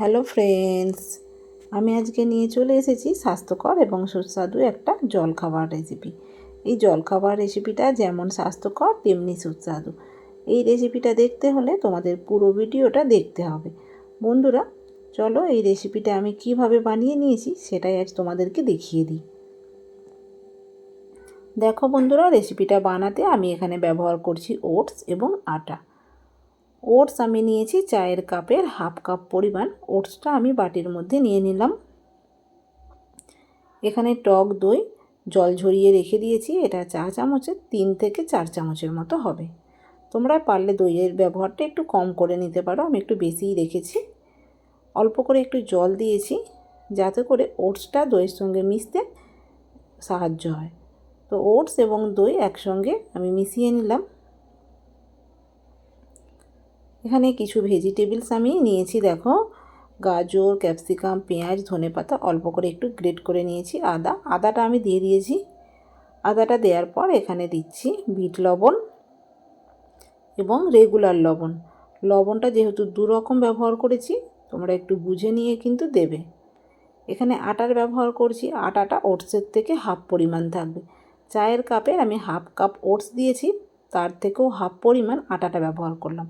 Hello friends, আমি আজকে নিয়ে চলে এসেছি স্বাস্থ্যকর এবং সুস্বাদু একটা জলখাবার রেসিপি এই জলখাবার রেসিপিটা যেমন স্বাস্থ্যকর, তেমনি সুস্বাদু। এই রেসিপিটা দেখতে হলে তোমাদের পুরো ভিডিওটা দেখতে হবে। বন্ধুরা, চলো এই রেসিপিটা আমি কীভাবে বানিয়ে নিয়েছি সেটাই আজ তোমাদেরকে দেখিয়ে দিই। দেখো বন্ধুরা রেসিপিটা বানাতে আমি এখানে ব্যবহার করছি ওটস এবং আটা। ওটস আমি নিয়েছি, চায়ের কাপের হাফ কাপ পরিমাণ ওটসটা আমি বাটির মধ্যে নিয়ে নিলাম। এখানে টক দই জল ঝরিয়ে রেখে দিয়েছি, এটা চা চামচের, তিন থেকে চার চামচের মতো হবে। তোমরা পারলে দইয়ের ব্যবহারটা একটু কম করে নিতে পারো, আমি একটু বেশিই রেখেছি। অল্প করে একটু জল দিয়েছি, যাতে করে ওটসটা দইয়ের সঙ্গে মিশতে সাহায্য হয়। তো ওটস এবং দই একসঙ্গে আমি মিশিয়ে নিলাম। এখানে কিছু ভেজিটেবলস আমি নিয়েছি, দেখো। গাজর ক্যাপসিকাম পেঁয়াজ, ধনে পাতা, অল্প করে একটু গ্রেট করে নিয়েছি, আদা। আদাটা আমি দিয়ে দিয়েছি। আদাটা দেওয়ার পর এখানে দিচ্ছি বিট লবণ এবং রেগুলার লবণ। লবণটা যেহেতু দু রকম ব্যবহার করেছি, তোমরা একটু বুঝে নিয়ে কিন্তু দেবে। এখানে আটার ব্যবহার করছি, আটাটা ওটসের থেকে হাফ পরিমাণ থাকবে। চায়ের কাপের আমি হাফ কাপ ওটস দিয়েছি, তার থেকেও হাফ পরিমাণ আটাটা ব্যবহার করলাম।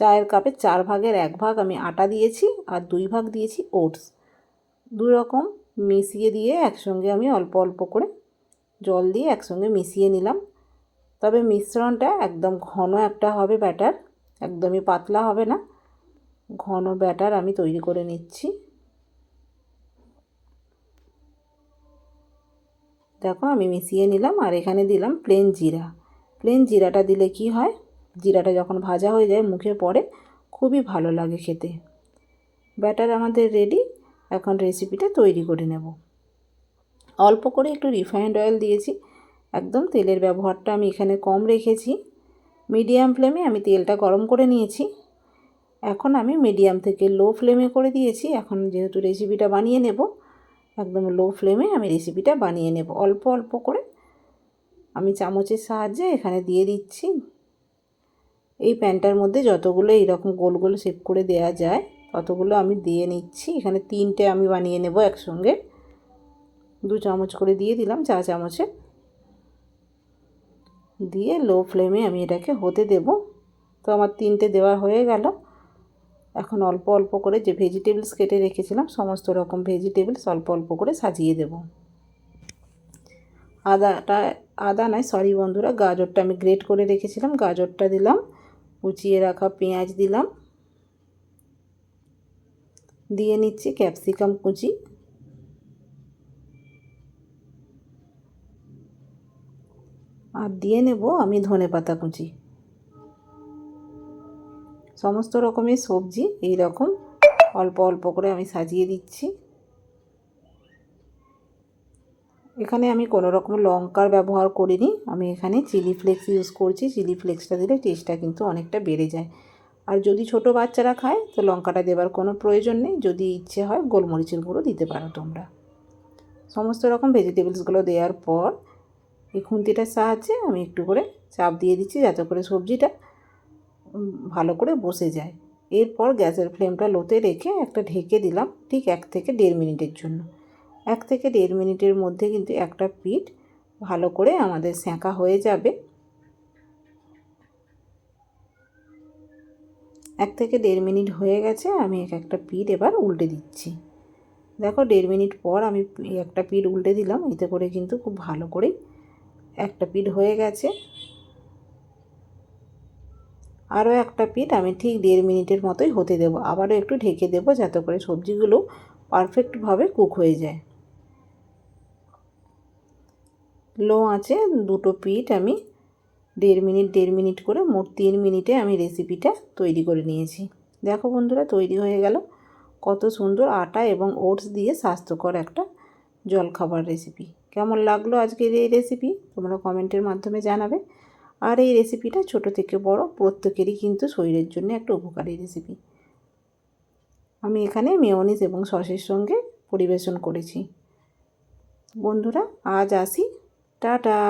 চায়ের কাপে চার ভাগের এক ভাগ আমি আটা দিয়েছি আর দুই ভাগ দিয়েছি ওটস। দুই রকম মিশিয়ে দিয়ে একসঙ্গে আমি অল্প অল্প করে জল দিয়ে একসঙ্গে মিশিয়ে নিলাম। তবে মিশ্রণটা একদম ঘন একটা হবে ব্যাটার, একদমই পাতলা হবে না। ঘন ব্যাটার আমি তৈরি করে নিচ্ছি। দেখো আমি মিশিয়ে নিলাম আর এখানে দিলাম প্লেন জিরা। প্লেন জিরাটা দিলে কি হয়? জিরাটা যখন ভাজা হয়ে যায় মুখে পড়ে, খুবই ভালো লাগে খেতে। ব্যাটার আমাদের রেডি এখন রেসিপিটা তৈরি করে নেব। অল্প করে একটু রিফাইন্ড অয়েল দিয়েছি। একদম তেলের ব্যবহারটা আমি এখানে কম রেখেছি। মিডিয়াম ফ্লেমে আমি তেলটা গরম করে নিয়েছি। এখন আমি মিডিয়াম থেকে লো ফ্লেমে করে দিয়েছি। এখন যেহেতু রেসিপিটা বানিয়ে নেব, একদম লো ফ্লেমে আমি রেসিপিটা বানিয়ে নেব। অল্প অল্প করে আমি চামচের সাহায্যে এখানে দিয়ে দিচ্ছি। এই প্যানটার মধ্যে যতগুলো এইরকম গোল গোল শেপ করে দেয়া যায়, ততগুলো আমি দিয়ে নিচ্ছি। এখানে তিনটে আমি বানিয়ে নেব একসঙ্গে। দু চামচ করে দিয়ে দিলাম, চা চামচে। দিয়ে লো ফ্লেমে আমি এটাকে হতে দেব। তো আমার তিনটে দেওয়া হয়ে গেল। এখন অল্প অল্প করে যে ভেজিটেবলস কেটে রেখেছিলাম, সমস্ত রকম ভেজিটেবলস অল্প অল্প করে সাজিয়ে দেব। আদাটা, আদা নয় সরি বন্ধুরা, গাজরটা আমি গ্রেট করে রেখেছিলাম, গাজরটা দিলাম। কুচিয়ে রাখা পেঁয়াজ দিলাম। দিয়ে নিচ্ছি ক্যাপসিকাম কুচি। আর দিয়ে নেব আমি ধনে পাতা কুচি। সমস্ত রকমের সবজি এই রকম অল্প অল্প করে আমি সাজিয়ে দিচ্ছি। এখানে আমি কোনো রকম লঙ্কার ব্যবহার করিনি। আমি এখানে চিলি ফ্লেক্স ইউজ করছি। চিলি ফ্লেক্সটা দিলে টেস্টটা কিন্তু অনেকটা বেড়ে যায়। আর যদি ছোট বাচ্চারা খায়, তো লঙ্কাটা দেবার কোনো প্রয়োজন নেই। যদি ইচ্ছে হয়, গোলমরিচের গুঁড়ো দিতে পারো তোমরা। সমস্ত রকম ভেজিটেবলসগুলো দেওয়ার পর, এই খুন্তিটার সাহায্যে আমি একটু করে চাপ দিয়ে দিচ্ছি যাতে করে সবজিটা ভালো করে বসে যায়। এরপর গ্যাসের ফ্লেমটা লোতে রেখে একটা ঢেকে দিলাম ঠিক এক থেকে দেড় মিনিটের জন্য। এক থেকে দেড় মিনিটের মধ্যে কিন্তু একটা পিঠ ভালো করে আমাদের সেঁকা হয়ে যাবে। এক থেকে দেড় মিনিট হয়ে গেছে, আমি এক একটা পিঠ এবার উল্টে দিচ্ছি। দেখো, দেড় মিনিট পর আমি একটা পিঠ উল্টে দিলাম, এতে করে কিন্তু খুব ভালো করে একটা পিঠ হয়ে গেছে। আরও একটা পিঠ আমি ঠিক দেড় মিনিটের মতোই হতে দেব, আবারও একটু ঢেকে দেবো, যাতে করে সবজিগুলো পারফেক্টভাবে কুক হয়ে যায়। লো আছে, দুটো পিঠ আমি দেড় মিনিট দেড় মিনিট করে, মোট তিন মিনিটে আমি রেসিপিটা তৈরি করে নিয়েছি। দেখো বন্ধুরা, তৈরি হয়ে গেল। কত সুন্দর আটা এবং ওটস দিয়ে স্বাস্থ্যকর একটা জলখাবার রেসিপি কেমন লাগল আজকের এই রেসিপি তোমরা কমেন্টের মাধ্যমে জানাবে। আর এই রেসিপিটা ছোট থেকে বড়, প্রত্যেকেরই কিন্তু শরীরের জন্য একটা উপকারী রেসিপি আমি এখানে মেয়নিস এবং সসের সঙ্গে পরিবেশন করেছি। বন্ধুরা, আজ আসি। টাটা